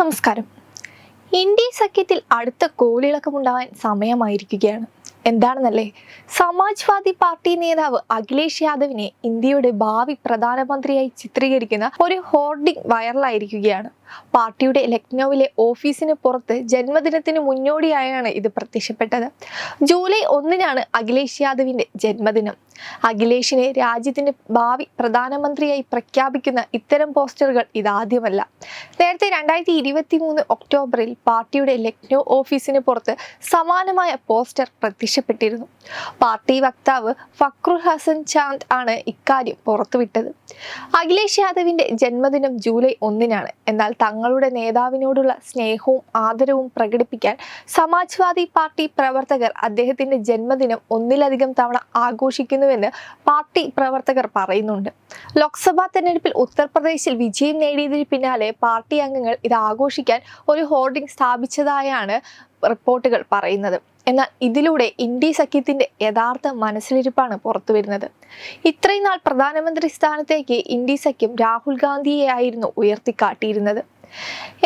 നമസ്കാരം. ഇന്ത്യ സഖ്യത്തിൽ അടുത്ത കോളിളക്കമുണ്ടാവാൻ സമയമായിരിക്കുകയാണ്. എന്താണെന്നല്ലേ? സമാജ്വാദി പാർട്ടി നേതാവ് അഖിലേഷ് യാദവിനെ ഇന്ത്യയുടെ ഭാവി പ്രധാനമന്ത്രിയായി ചിത്രീകരിക്കുന്ന ഒരു ഹോർഡിംഗ് വൈറലായിരിക്കുകയാണ്. പാർട്ടിയുടെ ലക്നൌവിലെ ഓഫീസിന് പുറത്ത് ജന്മദിനത്തിന് മുന്നോടിയായാണ് ഇത് പ്രത്യക്ഷപ്പെട്ടത്. ജൂലൈ ഒന്നിനാണ് അഖിലേഷ് യാദവിന്റെ ജന്മദിനം. അഖിലേഷിനെ രാജ്യത്തിന്റെ ഭാവി പ്രധാനമന്ത്രിയായി പ്രഖ്യാപിക്കുന്ന ഇത്തരം പോസ്റ്ററുകൾ ഇതാദ്യമല്ല. നേരത്തെ രണ്ടായിരത്തി ഇരുപത്തി മൂന്ന് ഒക്ടോബറിൽ പാർട്ടിയുടെ ലക്നൗ ഓഫീസിന് പുറത്ത് സമാനമായ പോസ്റ്റർ പ്രത്യക്ഷപ്പെട്ടിരുന്നു. പാർട്ടി വക്താവ് ഫക്രുൽ ഹസൻ ചാന്ദ് ആണ് ഇക്കാര്യം പുറത്തുവിട്ടത്. അഖിലേഷ് യാദവിന്റെ ജന്മദിനം ജൂലൈ ഒന്നിനാണ്. എന്നാൽ തങ്ങളുടെ നേതാവിനോടുള്ള സ്നേഹവും ആദരവും പ്രകടിപ്പിക്കാൻ സമാജ്വാദി പാർട്ടി പ്രവർത്തകർ അദ്ദേഹത്തിന്റെ ജന്മദിനം ഒന്നിലധികം തവണ ആഘോഷിക്കുന്നുവെന്ന് പാർട്ടി പ്രവർത്തകർ പറയുന്നുണ്ട്. ലോക്സഭാ തെരഞ്ഞെടുപ്പിൽ ഉത്തർപ്രദേശിൽ വിജയം നേടിയതിന് പിന്നാലെ പാർട്ടി അംഗങ്ങൾ ഇത് ആഘോഷിക്കാൻ ഒരു ഹോർഡിംഗ് സ്ഥാപിച്ചതായാണ് റിപ്പോർട്ടുകൾ പറയുന്നത്. എന്നാൽ ഇതിലൂടെ ഇന്ത്യ സഖ്യത്തിന്റെ യഥാർത്ഥ മനസ്സിലിരിപ്പാണ് പുറത്തു വരുന്നത് ഇത്രയും നാൾ പ്രധാനമന്ത്രി സ്ഥാനത്തേക്ക് ഇന്ത്യ സഖ്യം രാഹുൽ ഗാന്ധിയെ ആയിരുന്നു ഉയർത്തിക്കാട്ടിയിരുന്നത്.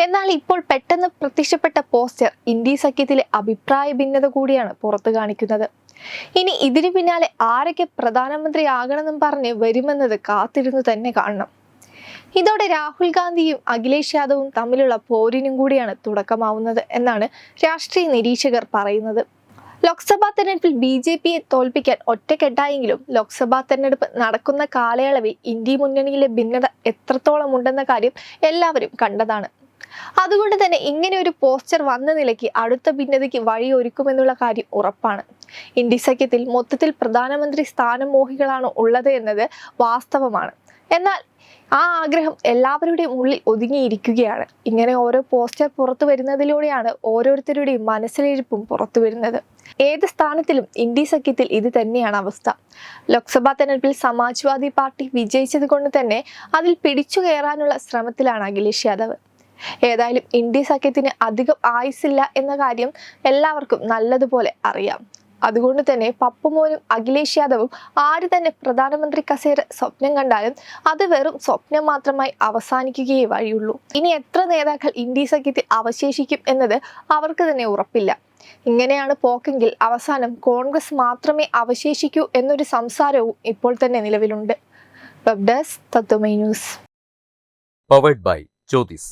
എന്നാൽ ഇപ്പോൾ പെട്ടെന്ന് പ്രത്യക്ഷപ്പെട്ട പോസ്റ്റർ ഇന്ത്യ സഖ്യത്തിലെ അഭിപ്രായ ഭിന്നത കൂടിയാണ് പുറത്തു കാണിക്കുന്നത്. ഇനി ഇതിനു പിന്നാലെ ആരൊക്കെ പ്രധാനമന്ത്രി ആകണമെന്നും പറഞ്ഞ് വരുമെന്നത് കാത്തിരുന്നു തന്നെ കാണണം. ഇതോടെ രാഹുൽ ഗാന്ധിയും അഖിലേഷ് യാദവും തമ്മിലുള്ള പോരിനും കൂടിയാണ് തുടക്കമാവുന്നത് എന്നാണ് രാഷ്ട്രീയ നിരീക്ഷകർ പറയുന്നത്. ലോക്സഭാ തെരഞ്ഞെടുപ്പിൽ ബി ജെ പിയെ തോൽപ്പിക്കാൻ ഒറ്റക്കെട്ടായെങ്കിലും ലോക്സഭാ തെരഞ്ഞെടുപ്പ് നടക്കുന്ന കാലയളവിൽ ഇന്ത്യ മുന്നണിയിലെ ഭിന്നത എത്രത്തോളം ഉണ്ടെന്ന കാര്യം എല്ലാവരും കണ്ടതാണ്. അതുകൊണ്ട് തന്നെ ഇങ്ങനെ ഒരു പോസ്റ്റർ വന്ന നിലയ്ക്ക് അടുത്ത ഭിന്നതയ്ക്ക് വഴിയൊരുക്കുമെന്നുള്ള കാര്യം ഉറപ്പാണ്. ഇന്ത്യ സഖ്യത്തിൽ മൊത്തത്തിൽ പ്രധാനമന്ത്രി സ്ഥാനമോഹികളാണ് ഉള്ളത് എന്നത് വാസ്തവമാണ്. എന്നാൽ ആ ആഗ്രഹം എല്ലാവരുടെയും ഉള്ളിൽ ഒതുങ്ങിയിരിക്കുകയാണ്. ഇങ്ങനെ ഓരോ പോസ്റ്റർ പുറത്തു വരുന്നതിലൂടെയാണ് ഓരോരുത്തരുടെയും മനസ്സിലിരിപ്പും പുറത്തു വരുന്നത്. ഏത് സ്ഥാനത്തിലും ഇന്ത്യ സഖ്യത്തിൽ ഇത് തന്നെയാണ് അവസ്ഥ. ലോക്സഭാ തെരഞ്ഞെടുപ്പിൽ സമാജ്വാദി പാർട്ടി വിജയിച്ചത് കൊണ്ട് തന്നെ അതിൽ പിടിച്ചു കയറാനുള്ള ശ്രമത്തിലാണ് അഖിലേഷ് യാദവ്. ഏതായാലും ഇന്ത്യ സഖ്യത്തിന് അധികം ആയുസില്ല എന്ന കാര്യം എല്ലാവർക്കും നല്ലതുപോലെ അറിയാം. അതുകൊണ്ട് തന്നെ പപ്പുമോനും അഖിലേഷ് യാദവും ആര് തന്നെ പ്രധാനമന്ത്രി കസേര സ്വപ്നം കണ്ടാലും അത് വെറും സ്വപ്നം മാത്രമായി അവസാനിക്കുകയേ വഴിയുള്ളൂ. ഇനി എത്ര നേതാക്കൾ ഇന്ത്യ സഖ്യത്തിൽ അവശേഷിക്കും എന്നത് അവർക്ക് തന്നെ ഉറപ്പില്ല. ഇങ്ങനെയാണ് പോക്കെങ്കിൽ അവസാനം കോൺഗ്രസ് മാത്രമേ അവശേഷിക്കൂ എന്നൊരു സംസാരവും ഇപ്പോൾ തന്നെ നിലവിലുണ്ട്. Web desk Tatvamayi news powered by Jyothis